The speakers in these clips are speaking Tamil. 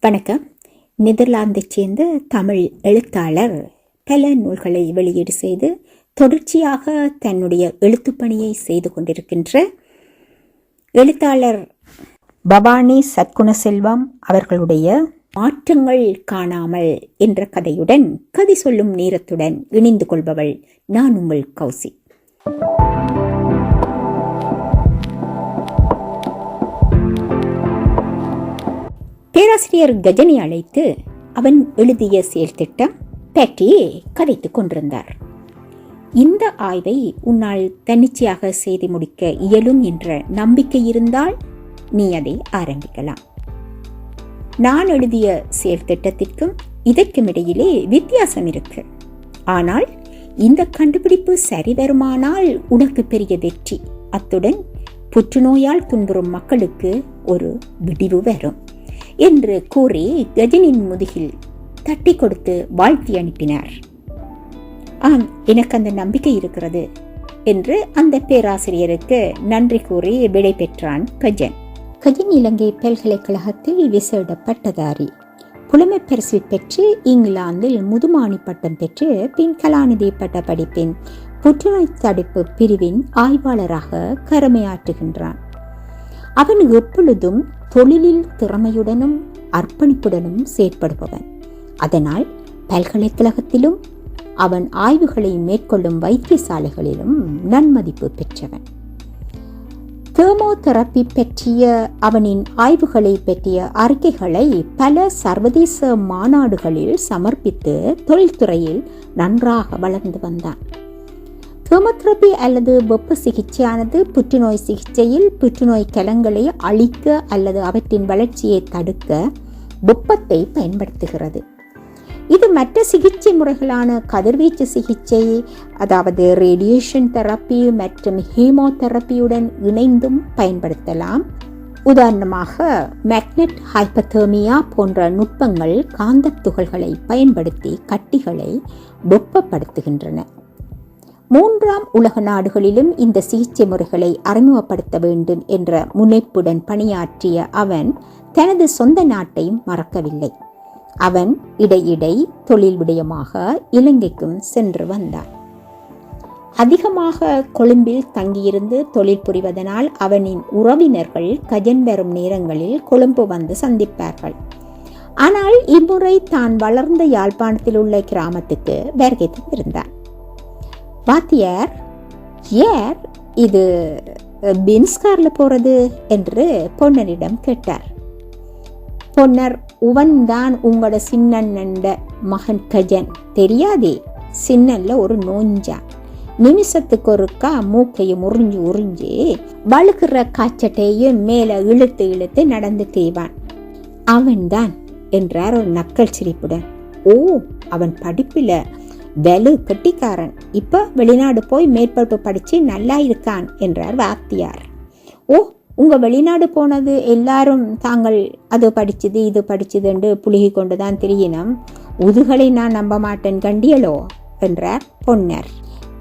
வணக்கம். நெதர்லாந்தைச் சேர்ந்த தமிழ் எழுத்தாளர் பல நூல்களை வெளியீடு செய்து தொடர்ச்சியாக தன்னுடைய எழுத்துப் பணியை செய்து கொண்டிருக்கின்ற எழுத்தாளர் பவானி சத்குணசெல்வம் அவர்களுடைய மாற்றங்கள் காணாமல் என்ற கதையுடன் கதை சொல்லும் நேரத்துடன் இணைந்து கொள்பவள் நான் உங்கள் கௌசி. பேராசிரியர் கஜனை அழைத்து அவன் எழுதிய செயல் திட்டம் பற்றி கதைத்துக் கொண்டிருந்தார். இந்த ஆய்வை உன்னால் தன்னிச்சையாக செய்து முடிக்க இயலும் என்ற நம்பிக்கை இருந்தால் நீ அதை ஆரம்பிக்கலாம். நான் எழுதிய செயல் திட்டத்திற்கும் இதற்கும் இடையிலே வித்தியாசம் இருக்கு. ஆனால் இந்த கண்டுபிடிப்பு சரி வருமானால் உனக்கு பெரிய வெற்றி. அத்துடன் புற்றுநோயால் துன்புறும் மக்களுக்கு ஒரு விடிவு வரும். என்று கூறி கஜனின் முதுகில் தட்டி கொடுத்து வாழ்த்தி அனுப்பினார். ஆம் எனக்கு அந்த நம்பிக்கை இருக்கிறது என்று அந்த பேராசிரியருக்கு நன்றி கூறி விடை பெற்றான் கஜன். கஜன் இலங்கை பல்கலைக்கழகத்தில் விசேட பட்டதாரி புலமை பரிசு பெற்று இங்கிலாந்தில் முதுமானி பட்டம் பெற்று பின் கலாநிதி பட்ட படிப்பின் புற்றுநோய் தடுப்பு பிரிவின் ஆய்வாளராக கடமையாற்றுகின்றான். அவன் எப்பொழுதும் தொழிலில் திறமையுடனும் அர்ப்பணிப்புடனும் செயற்படுபவன். அதனால் பல்கலைக்கழகத்திலும் அவன் ஆய்வுகளை மேற்கொள்ளும் வைத்தியசாலைகளிலும் நன்மதிப்பு பெற்றவன். தெர்மோதெரப்பி பற்றிய அவனின் ஆய்வுகளை பற்றிய அறிக்கைகளை பல சர்வதேச மாநாடுகளில் சமர்ப்பித்து தொழில்துறையில் நன்றாக வளர்ந்து வந்தான். கெமோதெரபி அல்லது வெப்ப சிகிச்சையானது புற்றுநோய் சிகிச்சையில் புற்றுநோய் கலங்களை அழிக்க அல்லது அவற்றின் வளர்ச்சியை தடுக்க வெப்பத்தை பயன்படுத்துகிறது. இது மற்ற சிகிச்சை முறைகளான கதிர்வீச்சு சிகிச்சை அதாவது ரேடியேஷன் தெரப்பி மற்றும் ஹீமோதெரப்பியுடன் இணைந்தும் பயன்படுத்தலாம். உதாரணமாக மேக்னெட் ஹைப்பதேமியா போன்ற நுட்பங்கள் காந்த துகள்களை பயன்படுத்தி கட்டிகளை வெப்பப்படுத்துகின்றன. மூன்றாம் உலக நாடுகளிலும் இந்த சிகிச்சை முறைகளை அறிமுகப்படுத்த வேண்டும் என்ற முனைப்புடன் பணியாற்றிய அவன் தனது சொந்த நாட்டையும் மறக்கவில்லை. அவன் இடையிடை தொழில் விடயமாக இலங்கைக்கும் சென்று வந்தான். அதிகமாக கொழும்பில் தங்கியிருந்து தொழில் புரிவதனால் அவனின் உறவினர்கள் கஜன் வரும் நேரங்களில் கொழும்பு வந்து சந்திப்பார்கள். ஆனால் இம்முறை தான் வளர்ந்த யாழ்ப்பாணத்தில் உள்ள கிராமத்துக்கு வருகை தந்திருந்தான். வாத்தியார் ஏர்? இது பின்ஸ்கார்ல போகிறது என்று பொன்னரிடம் கேட்டார். பொன்னர் உவன்தான் உங்களோட சின்னண்ணண்ட மகன் கஜன். தெரியாதே? சின்னல்ல ஒரு நோஞ்சான் நிமிஷத்துக்கு ஒருக்கா மூக்கையும் உறிஞ்சு உறிஞ்சு வழுக்கிற காய்ச்சட்டையும் மேலே இழுத்து இழுத்து நடந்து தேவான் அவன்தான் என்றார் ஒரு நக்கல் சிரிப்புடன். ஓ அவன் படிப்பில் வெலு கெட்டிக்காரன் இப்போ வெளிநாடு போய் மேற்பரப்பு படித்து நல்லா இருக்கான் என்றார் வாத்தியார். ஓ உங்கள் வெளிநாடு போனது எல்லாரும் தாங்கள் அது படிச்சது இது படிச்சதுண்டு புழுகி கொண்டுதான் திரியினம். உதுகளை நான் நம்ப மாட்டேன் கண்டியலோ? என்றார் பொன்னர்.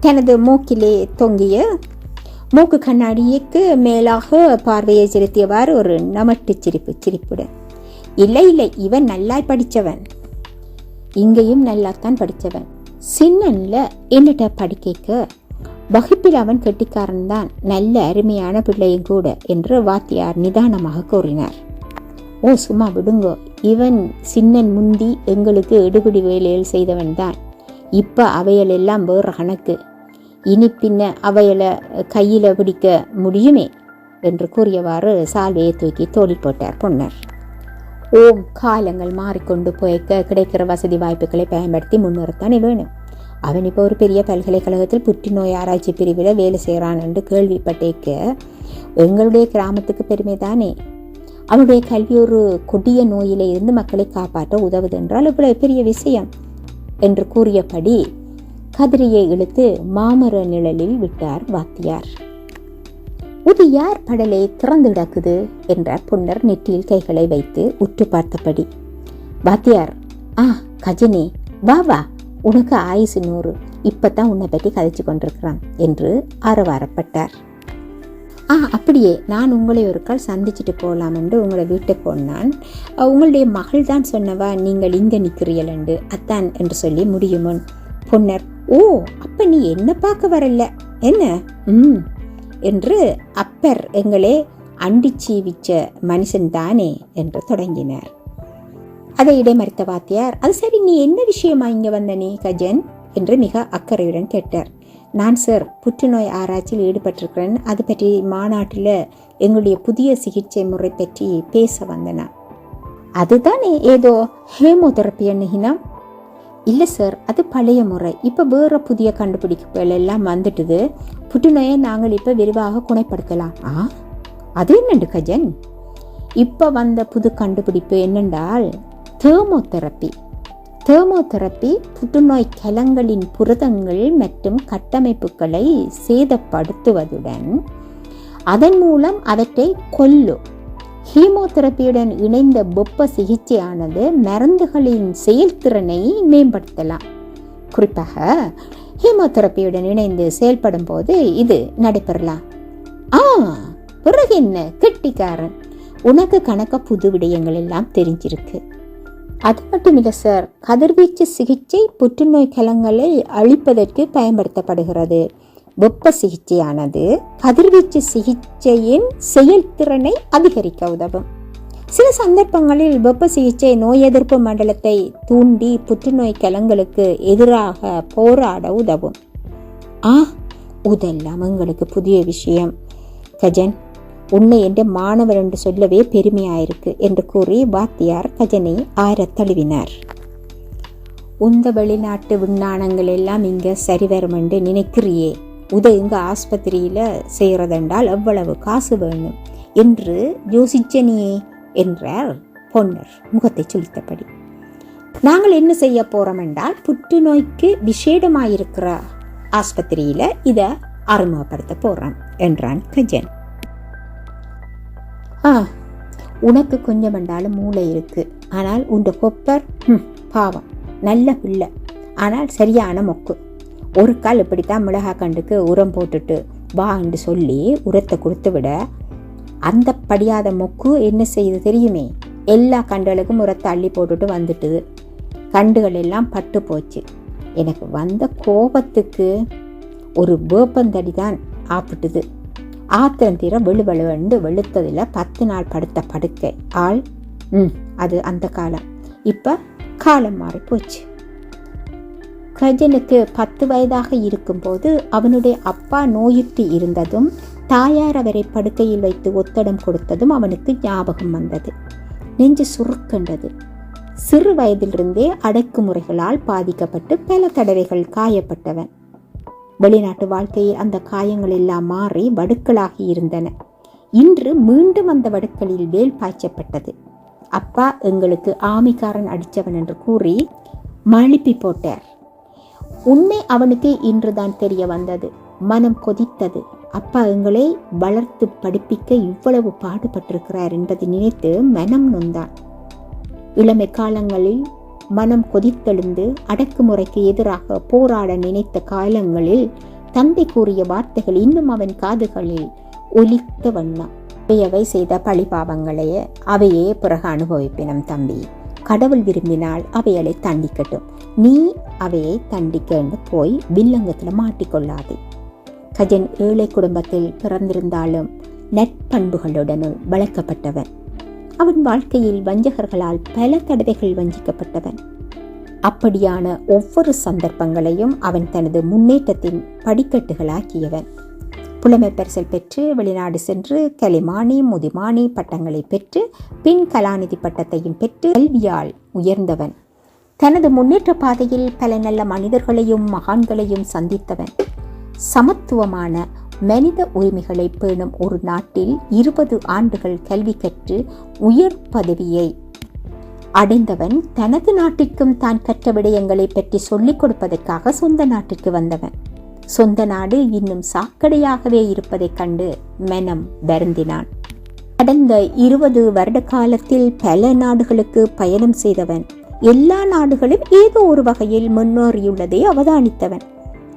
தனது மூக்கிலே தொங்கிய மூக்கு கண்ணாடிக்கு மேலாக பார்வையை செலுத்தியவாறு ஒரு நமட்டு சிரிப்பு சிரிப்புடன் இல்லை இல்லை இவன் நல்லா படித்தவன் இங்கேயும் நல்லாத்தான் படித்தவன் சின்னன்ல என்னட்ட படிக்கைக்கு வகுப்பில் அவன் கெட்டிக்காரன் தான் நல்ல அருமையான பிள்ளையும் கூட என்று வாத்தியார் நிதானமாக கூறினார். ஓ சும்மா விடுங்கோ. இவன் சின்னன் முந்தி எங்களுக்கு எடுபிடி வேலையில் செய்தவன் தான். இப்போ அவையல் எல்லாம் வேறு கணக்கு. இனி பின்ன அவையலை கையில் பிடிக்க முடியுமே? என்று கூறியவாறு சால்வையை தூக்கி தோழி போட்டார் பொன்னர். ஓம் காலங்கள் மாறிக்கொண்டு போய்க்க கிடைக்கிற வசதி வாய்ப்புகளை பயன்படுத்தி முன்னிறுத்தானே வேணும். அவன் இப்போ ஒரு பெரிய பல்கலைக்கழகத்தில் புற்றுநோய் ஆராய்ச்சி பிரிவில் வேலை செய்கிறான் என்று கேள்விப்பட்டேக்க எங்களுடைய கிராமத்துக்கு பெருமை தானே? அவனுடைய கல்வி ஒரு கொடிய நோயில இருந்து மக்களை காப்பாற்ற உதவுது என்றால் இவ்வளவு பெரிய விஷயம் என்று கூறியபடி கதிரியை இழுத்து மாமர நிழலில் விட்டார் வாத்தியார். இது யார் படலை திறந்து கிடக்குது? என்றார் புன்னர் நெற்றியில் கைகளை வைத்து உற்று பார்த்தபடி வாத்தியார் ஆ கஜினி வா வா உனக்கு ஆயுசு நூறு இப்போ தான் உன்னை பற்றி கதைச்சு கொண்டிருக்கிறான் என்று ஆரவாரப்பட்டார். ஆ அப்படியே நான் உங்களை ஒரு கால் சந்திச்சுட்டு போகலாம் என்று உங்களை வீட்டுக்கு போனான். உங்களுடைய மகள் தான் சொன்னவா நீங்கள் இங்கே நிற்கிறீங்களண்டு அத்தான் என்று சொல்லி முடியுமுன். பொன்னர் ஓ அப்போ நீ என்ன பார்க்க வரல என்ன? ம் என்று அப்பர் எங்களே அண்டிச்சி விச்ச மனுஷன் தானே என்று தொடங்கினார். அதை இடைமறித்த வாத்தியார் அது சரி நீ என்ன விஷயமா இங்க வந்த நீ கஜன்? என்று மிக அக்கறையுடன் கேட்டார். நான் சார் புற்றுநோய் ஆராய்ச்சியில் ஈடுபட்டிருக்கிறேன். அது பற்றி மாநாட்டில் எங்களுடைய புதிய சிகிச்சை முறை பற்றி பேச வந்தேன்? அதுதானே ஏதோ ஹேமோதெரப்பி என்னகினா இல்லை சார் அது பழைய முறை. இப்போ வேறு புதிய கண்டுபிடிப்புகள் எல்லாம் வந்துட்டுது. புற்றுநோயை நாங்கள் இப்போ விரிவாக குணப்படுத்தலாம். ஆ? அது என்னண்டு கஜன்? இப்போ வந்த புது கண்டுபிடிப்பு என்னென்றால் தேர்மோதெரப்பி தேர்மோதெரப்பி புற்றுநோய் கலங்களின் புரதங்கள் மற்றும் கட்டமைப்புகளை சேதப்படுத்துவதுடன் அதன் மூலம் அவற்றை கொல்லும் ஹீமோதெரப்பியுடன் இணைந்த வெப்ப சிகிச்சையானது மருந்துகளின் செயல்திறனை மேம்படுத்தலாம். குறிப்பாக ஹீமோதெரப்பியுடன் இணைந்து செயல்படும் போது இது நடைபெறலாம். ஆ பிறகு என்ன? கெட்டிக்காரன். உனக்கு கணக்க புது விடயங்கள் எல்லாம் தெரிஞ்சிருக்கு. அது மட்டும் இல்லை சார். கதிர்வீச்சு சிகிச்சை புற்றுநோய் கலங்களை அழிப்பதற்கு பயன்படுத்தப்படுகிறது. வெப்ப சிகிச்சையானது கதிர்வீச்சு சிகிச்சையின் செயல்திறனை அதிகரிக்க உதவும். சில சந்தர்ப்பங்களில் வெப்ப சிகிச்சை நோய் எதிர்ப்பு மண்டலத்தை தூண்டி புற்றுநோய் கலங்களுக்கு எதிராக போராட உதவும். ஆ இதெல்லாம் எங்களுக்கு புதிய விஷயம். கஜன் உன்னை என்ற மாணவர் என்று சொல்லவே பெருமையாயிருக்கு என்று கூறி வாத்தியார் கஜனை ஆரத் தழுவினார். உந்த வெளிநாட்டு விஞ்ஞானங்கள் எல்லாம் இங்கே சரிவரும் என்று நினைக்கிறியே. உத இங்கே ஆஸ்பத்திரியில் செய்கிறதென்றால் எவ்வளவு காசு வேணும் என்று யோசிச்சனியே என்றார் பொன்னர் முகத்தை சுழித்தபடி நாங்கள் என்ன செய்ய போகிறோம் என்றால் புற்றுநோய்க்கு விசேடமாயிருக்கிற ஆஸ்பத்திரியில் இதை அறிமுகப்படுத்த போகிறோம் என்றான் கஜன். ஆ உனக்கு கொஞ்சம் என்றாலும் மூளை இருக்குது ஆனால் உண்ட கொப்பர் ம் பாவம். நல்ல பிள்ளை. ஆனால் சரியான மொக்கு. ஒரு கால் இப்படித்தான் மிளகா கண்டுக்கு உரம் போட்டுட்டு வா என்று சொல்லி உரத்தை கொடுத்து விட அந்த படியாத மொக்கு என்ன செய்யுது தெரியுமே? எல்லா கண்டுகளுக்கும் உரத்தை அள்ளி போட்டுட்டு வந்துட்டுது கண்டுகள் எல்லாம் பட்டு போச்சு. எனக்கு வந்த கோபத்துக்கு ஒரு வேப்பந்தடி தான் ஆப்பிட்டுது. ஆத்திரம் தீர வெளு வெளுத்ததில் பத்து நாள் படுத்த படுக்கை. ஆள் ம் அது அந்த காலம். இப்போ காலம் மாறி போச்சு. கஜனுக்கு பத்து வயதாக இருக்கும்போது அவனுடைய அப்பா நோயுற்று இருந்ததும் தாயார் அவரை படுக்கையில் வைத்து ஒத்தடம் கொடுத்ததும் அவனுக்கு ஞாபகம் வந்தது. நெஞ்சு சுருக்கண்டது சிறு வயதிலிருந்தே அடக்குமுறைகளால் பாதிக்கப்பட்டு பல தடவைகள் காயப்பட்டவன். வெளிநாட்டு வாழ்க்கையில் அந்த காயங்கள் எல்லாம் மாறி வடுக்களாகி இருந்தன. இன்று மீண்டும் அந்த வடுக்களில் வேல் பாய்ச்சப்பட்டது. அப்பா எங்களுக்கு ஆமிக்காரன் அடித்தவன் என்று கூறி மழுப்பி போட்டார். உண்மை அவனுக்கு இன்றுதான் தெரிய வந்தது. மனம் கொதித்தது. அப்பா எங்களை வளர்த்து படிப்பிக்க இவ்வளவு பாடுபட்டிருக்கிறார் என்பதை நினைத்து மனம் நொந்தான். இளமை காலங்களில் மனம் கொதித்தெழுந்து அடக்குமுறைக்கு எதிராக போராட நினைத்த காலங்களில் தந்தை கூறிய வார்த்தைகள் இன்னும் அவன் காதுகளில் ஒலித்த வண்ணம். அவையவை செய்த பழிபாவங்களையே அவையே பிறகு அனுபவிப்பினம் தம்பி. கடவுள் விரும்பினால் அவைகளை தண்டிக்கட்டும். நீ அவையை தண்டிக்க போய் வில்லங்கத்தில் மாட்டிக்கொள்ளாதே. கஜன் ஏழை குடும்பத்தில் பிறந்திருந்தாலும் நட்பண்புகளுடனும் வளர்க்கப்பட்டவன். அவன் வாழ்க்கையில் வஞ்சகர்களால் பல தடவைகள் வஞ்சிக்கப்பட்டவன். அப்படியான ஒவ்வொரு சந்தர்ப்பங்களையும் அவன் தனது முன்னேற்றத்தின் படிக்கட்டுகளாக்கியவன். புலமை பரிசல் பெற்று வெளிநாடு சென்று கலிமானி முதிமானி பட்டங்களை பெற்று பின் கலாநிதி பட்டத்தையும் பெற்று கல்வியால் உயர்ந்தவன். தனது முன்னேற்ற பாதையில் பல நல்ல மனிதர்களையும் மகான்களையும் சந்தித்தவன். சமத்துவமான மனித உரிமைகளை பேணும் ஒரு நாட்டில் இருபது ஆண்டுகள் கல்வி கற்று உயர் பதவியை அடைந்தவன் தனது நாட்டிற்கும் தான் கற்ற விடயங்களை பற்றி சொல்லிக் கொடுப்பதற்காக சொந்த நாட்டிற்கு வந்தவன். சொந்த நாடு இன்னும் சாக்கடையாகவே இருப்பதைக் கண்டு மனம் வருந்தினான். கடந்த இருபது வருட காலத்தில் பல நாடுகளுக்கு பயணம் செய்தவன். எல்லா நாடுகளும் ஏதோ ஒரு வகையில் முன்னேறியுள்ளதை அவதானித்தவன்.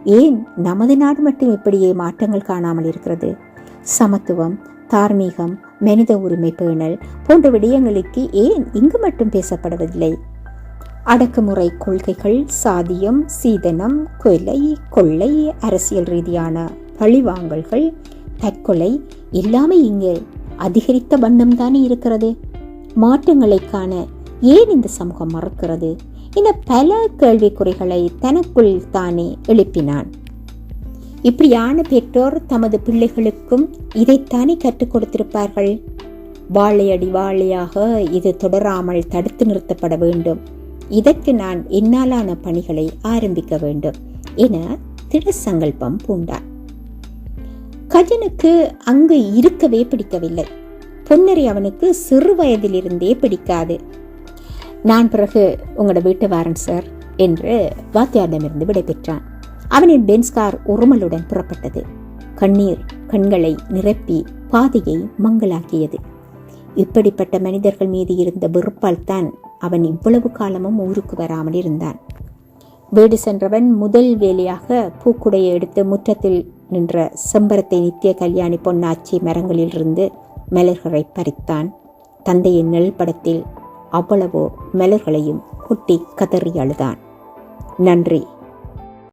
ஏன் நமது நாடு மட்டும் இப்படியே மாற்றங்கள் காணாமல் இருக்கிறது? சமத்துவம் தார்மீகம் மனித உரிமை பேணல் போன்ற விடயங்களுக்கு ஏன் இங்கு மட்டும் பேசப்படுவதில்லை? அடக்குமுறை கொள்கைகள் சாதியம் சீதனம் கொலை கொள்ளை அரசியல் ரீதியான பழிவாங்கல்கள் தற்கொலை எல்லாமே இங்கு அதிகரித்த வண்ணம் தானே இருக்கிறது. மாற்றங்களை காண ஏன் இந்த சமூகம் மறக்கிறது? என பல கேள்விக்குறிகளை தனக்குள் தானே எழுப்பினான். இப்படியான பெற்றோர் தமது பிள்ளைகளுக்கும் இதைத்தானே கற்றுக் கொடுத்திருப்பார்கள்? வாழையடி வாழையாக இது தொடராமல் தடுத்து நிறுத்தப்பட வேண்டும். இதற்கு நான் என்னாலான பணிகளை ஆரம்பிக்க வேண்டும் என திட சங்கல்பம் பூண்டான். கஜனுக்கு அங்கு இருக்கவே பிடிக்கவில்லை. பொன்னரை அவனுக்கு சிறு வயதிலிருந்தே பிடிக்காது. நான் பிறகு உங்களோட வீட்டு வாரன் சார் என்று வாத்தியாரிடமிருந்து விடைபெற்றான். அவனின் பென்ஸ்கார் உருமலுடன் புறப்பட்டது. கண்ணீர் கண்களை நிரப்பி பாதையை மங்களாக்கியது. இப்படிப்பட்ட மனிதர்கள் மீது இருந்த வெறுப்பால் தான் அவன் இவ்வளவு காலமும் ஊருக்கு வராமல் இருந்தான். வீடு சென்றவன் முதல் வேலையாக பூக்குடையை எடுத்து முற்றத்தில் நின்ற செம்பரத்தை நித்திய கல்யாணி பொன்னாச்சி மரங்களிலிருந்து மலர்களை பறித்தான். தந்தையின் நெல் படத்தில் அவ்வளவோ மலர்களையும் கொட்டி கதறி அழுதான். நன்றி.